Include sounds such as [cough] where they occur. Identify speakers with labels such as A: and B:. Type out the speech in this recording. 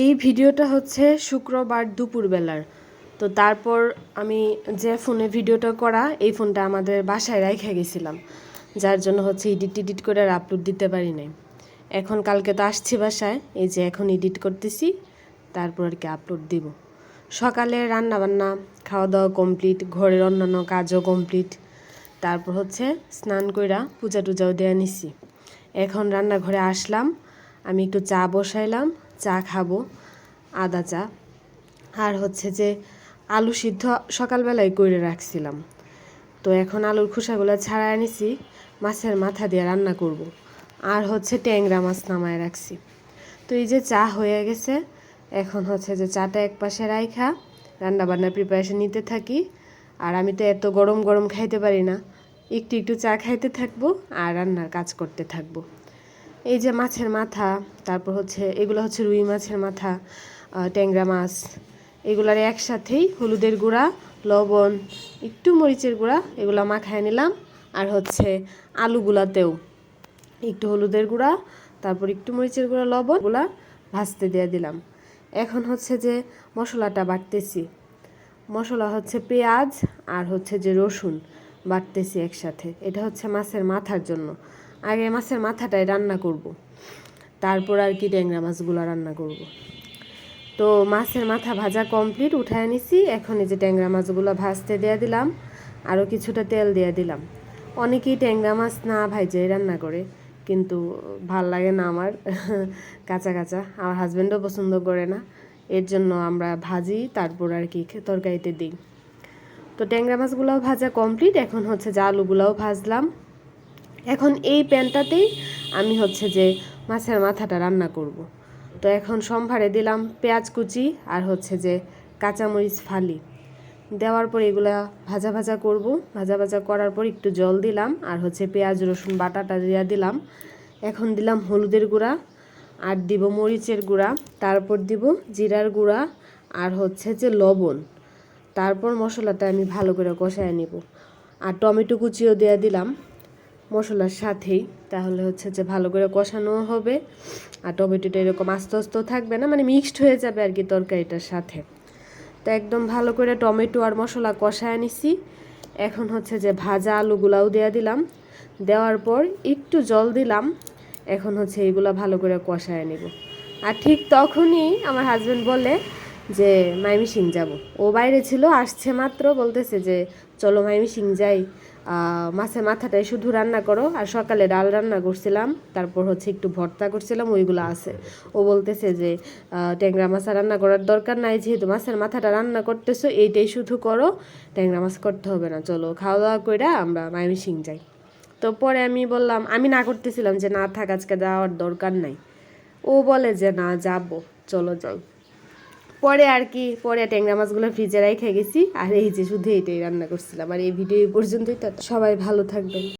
A: এই ভিডিওটা হচ্ছে শুক্রবার দুপুরবেলার। তো তারপর আমি যে ফোনে ভিডিওটা করা, এই ফোনটা আমাদের বাসায় রেখে গেছিলাম। যার জন্য হচ্ছে এডিট টিডিট করে আর আপলোড দিতে পারি নাই। এখন কালকে তো আসছি বাসায়, এই যে এখন এডিট করতেছি, তারপর আর কি আপলোড দিব। সকালে রান্না বান্না খাওয়া দাওয়া কমপ্লিট, ঘরের অন্যান্য কাজও কমপ্লিট। তারপর হচ্ছে স্নান কইরা পূজা টুজাও দেওয়া নিছি। এখন রান্নাঘরে আসলাম, আমি একটু চা বসাইলাম চা খাব, আদা চা। আর হচ্ছে যে আলু সিদ্ধ সকালবেলায় করে রাখছিলাম। তো এখন আলুর খোসাগুলো ছাড়া এনেছি মাছের মাথা দিয়ে রান্না করব। আর হচ্ছে ট্যাংরা মাছ নামায় রাখছি। তো এই যে চা হয়ে গেছে, এখন হচ্ছে যে চাটা এক পাশে রাইখা রান্না বান্নার প্রিপারেশন নিতে থাকি। আর আমি তো এত গরম গরম খাইতে পারি না। একটু একটু চা খাইতে থাকব আর রান্নার কাজ করতে থাকব। এই যে মাছের মাথা, তারপর হচ্ছে এগুলো হচ্ছে রুই মাছের মাথা ট্যাংরা মাছ, এগুলার একসাথেই হলুদের গুঁড়া, লবণ, একটু মরিচের গুঁড়া, এগুলো মাখায় নিলাম। আর হচ্ছে আলুগুলাতেও একটু হলুদের গুঁড়া, তারপর একটু মরিচের গুঁড়া, লবণগুলা ভাজতে দিয়ে দিলাম। এখন হচ্ছে যে মশলাটা বাটতেছি। মশলা হচ্ছে পেঁয়াজ আর হচ্ছে যে রসুন। বাটতেছি একসাথে। এটা হচ্ছে মাছের মাথার জন্য। আগে মাছের মাথাটাই রান্না করব। তারপর আর কি ট্যাংরা মাছগুলো রান্না করব। তো মাছের মাথা ভাজা কমপ্লিট, উঠায় নিছি। এখন এই যে ট্যাংরা মাছগুলো ভাজতে দিয়ে দিলাম। আরও কিছুটা তেল দিয়ে দিলাম। অনেকেই ট্যাংরা মাছ না ভাইজে রান্না করে, কিন্তু ভালো লাগে না আমার। [laughs] কাঁচা কাঁচা। আমার হাজব্যান্ডও পছন্দ করে না। এর জন্য আমরা ভাজি, তারপর আর কি তরকারিতে দিই। তো ট্যাংরা মাছগুলোও ভাজা কমপ্লিট এখন হচ্ছে যে আলুগুলোও ভাজলাম। এখন এই প্যানটাতেই আমি হচ্ছে যে মাছের মাথাটা রান্না করব। তো এখন সম্ভারে দিলাম পেঁয়াজ কুচি আর হচ্ছে যে কাঁচামরিচ ফালি। দেওয়ার পর এগুলা ভাজা ভাজা করব। ভাজা ভাজা করার পর একটু জল দিলাম আর হচ্ছে পেঁয়াজ, রসুন, বাটাটা দিয়ে দিলাম। এখন দিলাম হলুদের গুঁড়া আর দিব মরিচের গুঁড়া। তারপর দিব জিরার গুঁড়া আর হচ্ছে যে লবণ। তারপর মশলাটা আমি ভালো করে কষায় নিব। আর টমেটো কুচিও দিয়ে দিলাম মশলার সাথেই। তাহলে হচ্ছে যে ভালো করে কষানো হবে। আর টমেটোটা এরকম আস্তে আস্তে থাকবে না মানে মিক্সড হয়ে যাবে আর কি তরকারিটার সাথে। তো একদম ভালো করে টমেটো আর মশলা কষায় নিছি। এখন হচ্ছে যে ভাজা আলুগুলাও দেওয়া দিলাম। দেওয়ার পর একটু জল দিলাম। এখন হচ্ছে এইগুলা ভালো করে কষায় নিব। আর ঠিক তখনই আমার হাজব্যান্ড বলে যে মাইমি সিং যাব। ও বাইরে ছিল, আসছে মাত্র, বলতেছে যে, চলো মাইমি সিং যাই। মাছের মাথাটাই শুধু রান্না করো, আর সকালে ডাল রান্না করছিলাম, তারপর হচ্ছে একটু ভর্তা করছিলাম, ওইগুলো আছে। ও বলতেছে যে ট্যাংরা মাছ রান্না করার দরকার নাই, যেহেতু মাছের মাথাটা রান্না করতেছো, এইটাই শুধু করো, ট্যাংরা মাছ করতে হবে না, চলো খাওয়া দাওয়া করে আমরা মাইমি সিং যাই। তো পরে আমি বললাম, আমি না করতেছিলাম যে, না থাক, আজকে যাওয়ার দরকার নাই। ও বলে যে, না, যাব, চলো যাই। পরে আর কি, পরে ট্যাংরা মাছগুলো ফ্রিজে রেখে গেছি। আর এই যে শুধু এইটাই রান্না করছিলাম। আর এই ভিডিও পর্যন্তই তো সবাই ভালো থাকবেন।